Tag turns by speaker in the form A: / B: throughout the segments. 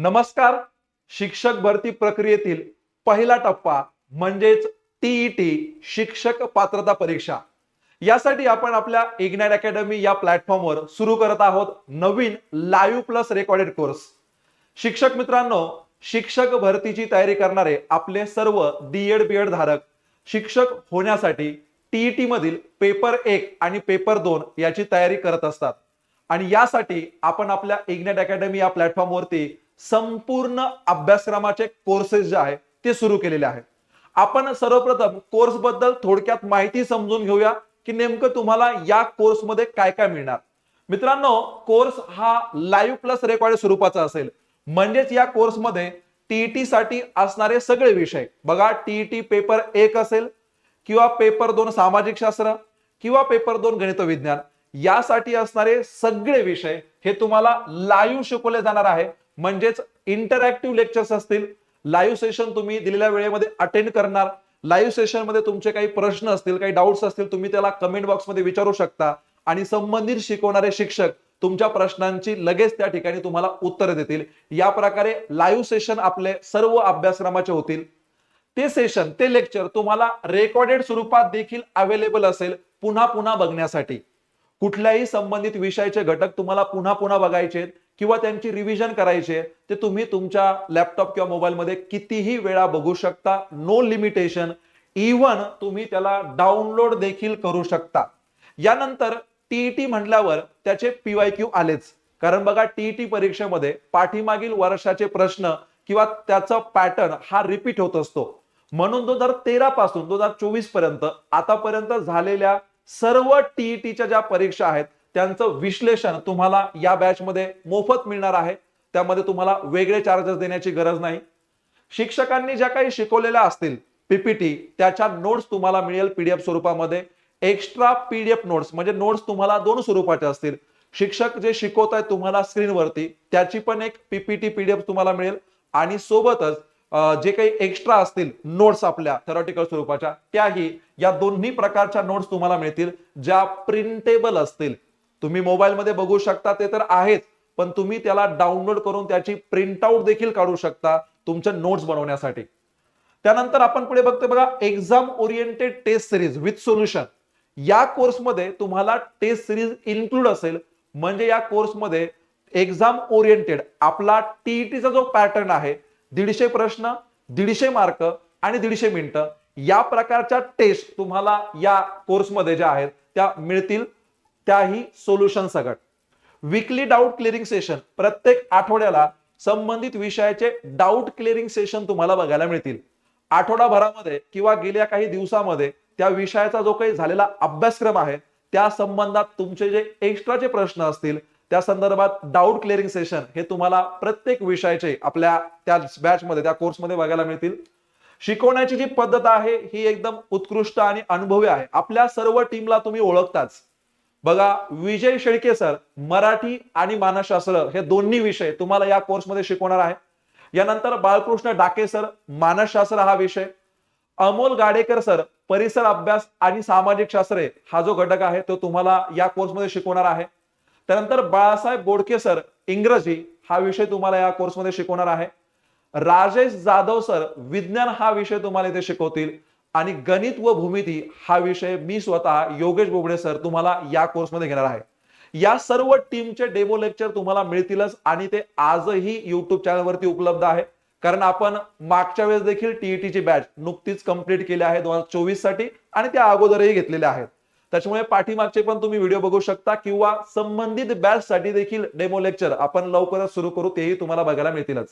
A: नमस्कार. शिक्षक भरती प्रक्रियेतील पहिला टप्पा म्हणजेच टीईटी शिक्षक पात्रता परीक्षा. यासाठी आपण आपल्या इग्नाइट अकॅडमी या प्लॅटफॉर्मवर सुरू करत आहोत नवीन लाईव्ह प्लस रेकॉर्डेड कोर्स. शिक्षक मित्रांनो शिक्षक भरतीची तयारी करणारे आपले सर्व डीएड बीएड धारक शिक्षक होण्यासाठी टीईटी मधील पेपर एक आणि पेपर दोन याची तयारी करत असतात. आणि यासाठी आपण आपल्या इग्नेट अकॅडमी या प्लॅटफॉर्मवरती संपूर्ण अभ्यासक्रमाचे कोर्सेस जे आहे ते सुरू केलेले आहेत. आपण सर्वप्रथम कोर्सबद्दल थोडक्यात माहिती समजून घेऊया की नेमकं तुम्हाला या कोर्समध्ये काय काय मिळणार. मित्रांनो कोर्स हा लाईव्ह प्लस रेकॉर्ड स्वरूपाचा असेल. म्हणजेच या कोर्समध्ये टीईटी साठी असणारे सगळे विषय बघा टीईटी पेपर एक असेल किंवा पेपर दोन सामाजिक शास्त्र किंवा पेपर दोन गणित विज्ञान यासाठी असणारे सगळे विषय हे तुम्हाला लाईव्ह शिकवले जाणार आहे. म्हणजेच इंटरॅक्टिव्ह लेक्चर्स असतील. लाईव्ह सेशन तुम्ही दिलेल्या वेळेमध्ये अटेंड करणार. लाईव्ह सेशनमध्ये तुमचे काही प्रश्न असतील काही डाऊट्स असतील तुम्ही त्याला कमेंट बॉक्समध्ये विचारू शकता. आणि संबंधित शिकवणारे शिक्षक तुमच्या प्रश्नांची लगेच त्या ठिकाणी तुम्हाला उत्तर देतील. या प्रकारे लाईव्ह सेशन आपले सर्व अभ्यासक्रमाचे होतील. ते सेशन ते लेक्चर तुम्हाला रेकॉर्डेड स्वरूपात देखील अवेलेबल असेल पुन्हा पुन्हा बघण्यासाठी. कुठल्याही संबंधित विषयाचे घटक तुम्हाला पुन्हा पुन्हा बघायचे आहेत. किंवा त्यांची रिव्हिजन करायची आहे ते तुम्ही तुमच्या लॅपटॉप किंवा मोबाईलमध्ये कितीही वेळा बघू शकता. नो लिमिटेशन इव्हन तुम्ही त्याला डाउनलोड देखील करू शकता. यानंतर टीईटी म्हटल्यावर त्याचे पीवाय क्यू आलेच. कारण बघा टीईटी परीक्षेमध्ये पाठीमागील वर्षाचे प्रश्न किंवा त्याचा पॅटर्न हा रिपीट होत असतो. म्हणून दोन हजार तेरा पासून दोन हजार चोवीसपर्यंत आतापर्यंत झालेल्या सर्व टीईटीच्या ज्या परीक्षा आहेत त्यांचं विश्लेषण तुम्हाला या बॅच मध्ये मोफत मिळणार आहे. त्यामध्ये तुम्हाला वेगळे चार्जेस देण्याची गरज नाही. शिक्षकांनी ज्या काही शिकवलेल्या असतील पीपीटी त्याच्या नोट्स तुम्हाला मिळेल पीडीएफ स्वरूपामध्ये. एक्स्ट्रा पीडीएफ नोट्स म्हणजे नोट्स तुम्हाला दोन स्वरूपाचे असतील. शिक्षक जे शिकवत आहेत तुम्हाला स्क्रीनवरती त्याची पण एक पीपीटी पीडीएफ तुम्हाला मिळेल. आणि सोबतच जे काही एक्स्ट्रा असतील नोट्स आपल्या थेरॉटिकल स्वरूपाच्या त्याही या दोन्ही प्रकारच्या नोट्स तुम्हाला मिळतील. ज्या प्रिंटेबल असतील. तुम्ही मोबाईलमध्ये बघू शकता ते तर आहेच पण तुम्ही त्याला डाउनलोड करून त्याची प्रिंटआउट देखील काढू शकता तुमच्या नोट्स बनवण्यासाठी. त्यानंतर आपण पुढे बघतोय बघा exam oriented test series with solution या कोर्समध्ये तुम्हाला टेस्ट सिरीज इन्क्लूड असेल म्हणजे या कोर्समध्ये एक्झाम ओरिएंटेड आपला टीईटीचा जो पॅटर्न आहे दीडशे प्रश्न दीडशे मार्क आणि दीडशे मिनिटं या प्रकारच्या टेस्ट तुम्हाला या कोर्समध्ये ज्या आहेत त्या मिळतील. त्याही सोल्युशन सगट विकली डाऊट क्लिअरिंग सेशन प्रत्येक आठवड्याला संबंधित विषयाचे डाऊट क्लिअरिंग सेशन तुम्हाला बघायला मिळतील. आठवडाभरामध्ये किंवा गेल्या काही दिवसामध्ये त्या विषयाचा जो काही झालेला अभ्यासक्रम आहे त्या संबंधात तुमचे जे एक्स्ट्राचे प्रश्न असतील त्या संदर्भात डाऊट क्लिअरिंग सेशन हे तुम्हाला प्रत्येक विषयाचे आपल्या त्या बॅचमध्ये त्या कोर्समध्ये बघायला मिळतील. शिकवण्याची जी पद्धत आहे ही एकदम उत्कृष्ट आणि अनुभवी आहे. आपल्या सर्व टीमला तुम्ही ओळखताच. बघा विजय शेळके सर मराठी आणि मानसशास्त्र हे दोन्ही विषय तुम्हाला या कोर्समध्ये शिकवणार आहे. यानंतर बाळकृष्ण डाके सर मानसशास्त्र हा विषय. अमोल गाडेकर सर परिसर अभ्यास आणि सामाजिक शास्त्रे हा जो घटक आहे तो तुम्हाला या कोर्समध्ये शिकवणार आहे. त्यानंतर बाळासाहेब बोडके सर इंग्रजी हा विषय तुम्हाला या कोर्समध्ये शिकवणार आहे. राजेश जाधव सर विज्ञान हा विषय तुम्हाला इथे शिकवतील. आणि गणित व भूमिती हा विषय मी स्वतः योगेश बोबडे सर तुम्हाला या कोर्समध्ये घेणार आहे. या सर्व टीमचे डेमो लेक्चर तुम्हाला मिळतीलच आणि ते आजही युट्यूब चॅनलवरती उपलब्ध आहे. कारण आपण मागच्या वेळेस देखील टीईटीची बॅच नुकतीच कंप्लीट केली आहे दोन हजार चोवीससाठी आणि त्या अगोदरही घेतलेल्या आहेत. त्याच्यामुळे पाठीमागचे पण तुम्ही व्हिडिओ बघू शकता किंवा संबंधित बॅच साठी देखील डेमो लेक्चर आपण लवकरच सुरू करू तेही तुम्हाला बघायला मिळतीलच.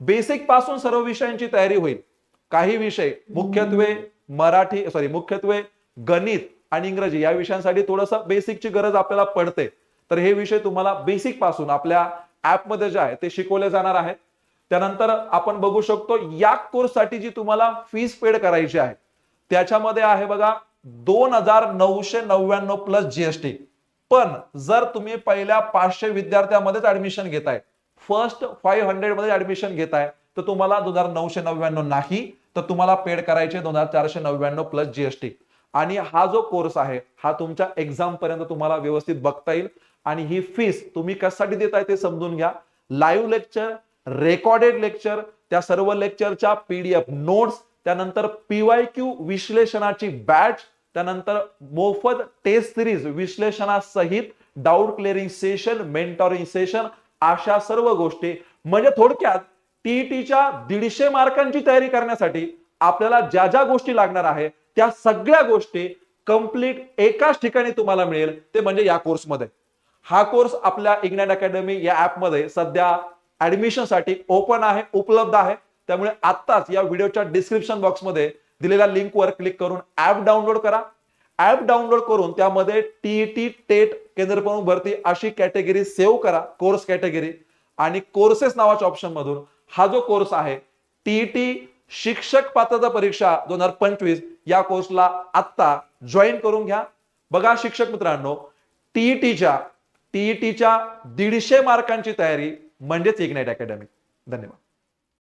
A: बेसिकपासून सर्व विषयांची तयारी होईल. काही विषय मुख्यत्वे मराठी सॉरी मुख्यत्वे गणित आणि इंग्रजी या विषयांसाठी थोडस बेसिकची गरज आपल्याला पडते. तर हे विषय तुम्हाला बेसिकपासून आपल्या ऍपमध्ये जे आहे ते शिकवले जाणार आहेत. त्यानंतर आपण बघू शकतो या कोर्ससाठी जी तुम्हाला फीस पेड करायची आहे त्याच्यामध्ये आहे बघा दोन हजार नऊशे नव्याण्णव प्लस जीएसटी पण जर तुम्ही पहिल्या पाचशे विद्यार्थ्यांमध्येच ऍडमिशन घेताय फर्स्ट फाईव्ह हंड्रेडमध्ये ऍडमिशन घेताय तर तुम्हाला दोन हजार नऊशे नव्याण्णव नाही तर तुम्हाला पेड करायचे दोन हजार चारशे नव्याण्णव प्लस जीएसटी आणि हा जो कोर्स आहे हा तुमच्या एक्झाम पर्यंत तुम्हाला व्यवस्थित बघता येईल. आणि ही फीस तुम्ही कशासाठी देताय ते समजून घ्या. लाईव्ह लेक्चर रेकॉर्डेड लेक्चर त्या सर्व लेक्चरच्या पीडीएफ नोट्स त्यानंतर पीवाय क्यू विश्लेषणाची बॅच त्यानंतर मोफत test series विश्लेषणासहित doubt clearing session mentoring session अशा सर्व गोष्टी. म्हणजे थोडक्यात टीईटीच्या दीडशे मार्कांची तयारी करण्यासाठी आपल्याला ज्या ज्या गोष्टी लागणार आहे त्या सगळ्या गोष्टी कंप्लीट एकाच ठिकाणी तुम्हाला मिळेल ते म्हणजे या कोर्समध्ये. हा कोर्स आपल्या इग्नॅट अकॅडमी या ऍपमध्ये सध्या ऍडमिशनसाठी ओपन आहे उपलब्ध आहे. त्यामुळे आत्ताच या व्हिडिओच्या डिस्क्रिप्शन बॉक्समध्ये दिलेल्या लिंकवर क्लिक करून ऍप डाउनलोड करा. ऍप डाउनलोड करून त्यामध्ये टीईटी टेट केंद्र प्रमुख भरती अशी कॅटेगरी सेव्ह करा कोर्स कॅटेगरी. आणि कोर्सेस नावाच्या ऑप्शन मधून हा जो कोर्स आहे टीईटी शिक्षक पात्रता परीक्षा दोन हजार पंचवीस या कोर्सला आत्ता जॉईन करून घ्या. बघा शिक्षक मित्रांनो टीईटीच्या टीईटीच्या दीडशे मार्कांची तयारी म्हणजेच इग्नाइट अकॅडमी धन्यवाद.